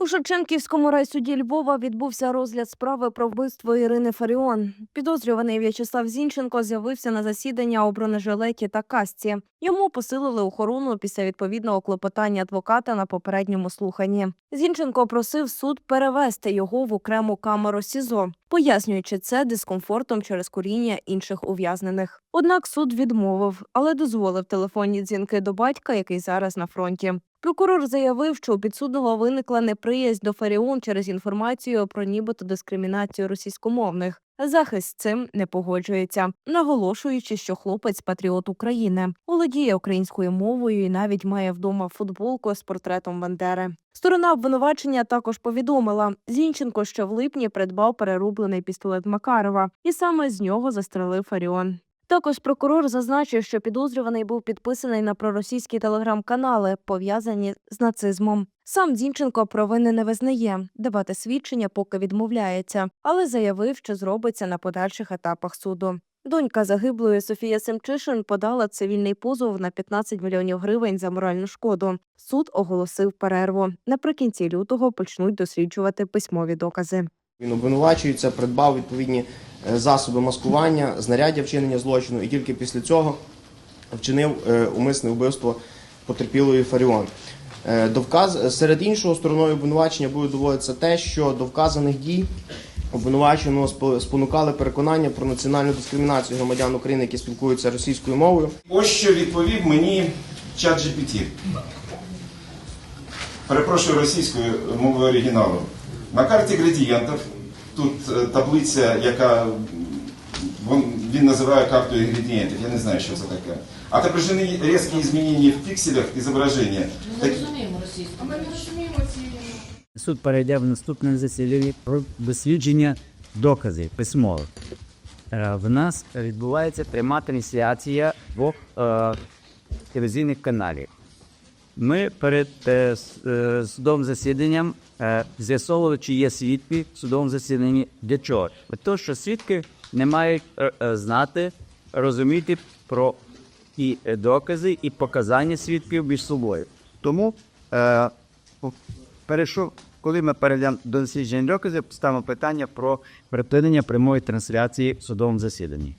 У Шевченківському райсуді Львова відбувся розгляд справи про вбивство Ірини Фаріон. Підозрюваний В'ячеслав Зінченко з'явився на засідання у бронежилеті та касці. Йому посилили охорону після відповідного клопотання адвоката на попередньому слуханні. Зінченко просив суд перевести його в окрему камеру СІЗО, пояснюючи це дискомфортом через куріння інших ув'язнених. Однак суд відмовив, але дозволив телефонні дзвінки до батька, який зараз на фронті. Прокурор заявив, що у підсудного виникла неприязнь до Фаріон через інформацію про нібито дискримінацію російськомовних. Захист цим не погоджується, наголошуючи, що хлопець патріот України, володіє українською мовою і навіть має вдома футболку з портретом Бандери. Сторона обвинувачення також повідомила, Зінченко що в липні придбав перерублений пістолет Макарова, і саме з нього застрелив Фаріон. Також прокурор зазначив, що підозрюваний був підписаний на проросійські телеграм-канали, пов'язані з нацизмом. Сам Дінченко провини не визнає, давати свідчення поки відмовляється, але заявив, що зробиться на подальших етапах суду. Донька загиблої Софія Семчишин подала цивільний позов на 15 мільйонів гривень за моральну шкоду. Суд оголосив перерву. Наприкінці лютого почнуть досліджувати письмові докази. Він обвинувачується, придбав відповідні засоби маскування, знаряддя вчинення злочину, і тільки після цього вчинив е, умисне вбивство потерпілої Фаріон. Е, До. Серед іншого стороною обвинувачення буде доводитися те, що до вказаних дій обвинуваченого спо- спонукали переконання про національну дискримінацію громадян України, які спілкуються російською мовою. Ось що відповів мені чат GPT. Перепрошую російською мовою оригіналу. На карті градієнтів тут е, таблиця, яка він, він називає картою інгредієнтів. Я не знаю, що це таке. Отображені різкі змінення в пікселях зображення. Ми Так, не розуміємо російську. Ми не розуміємо ці Суд перейде в наступне засідання про дослідження доказів письмових. Е, В нас відбувається пряма трансляція двох е, телевізійних каналів. Ми перед е, е, судовим засіданням е, з'ясовували, чи є свідки в судовому засіданні. Для чого? Для що свідки не мають е, е, знати, розуміти про і е, докази, і показання свідків між собою. Тому е, перейшов, коли ми перейдемо до дослідження доказів, ставимо питання про припинення прямої трансляції в судовому засіданні.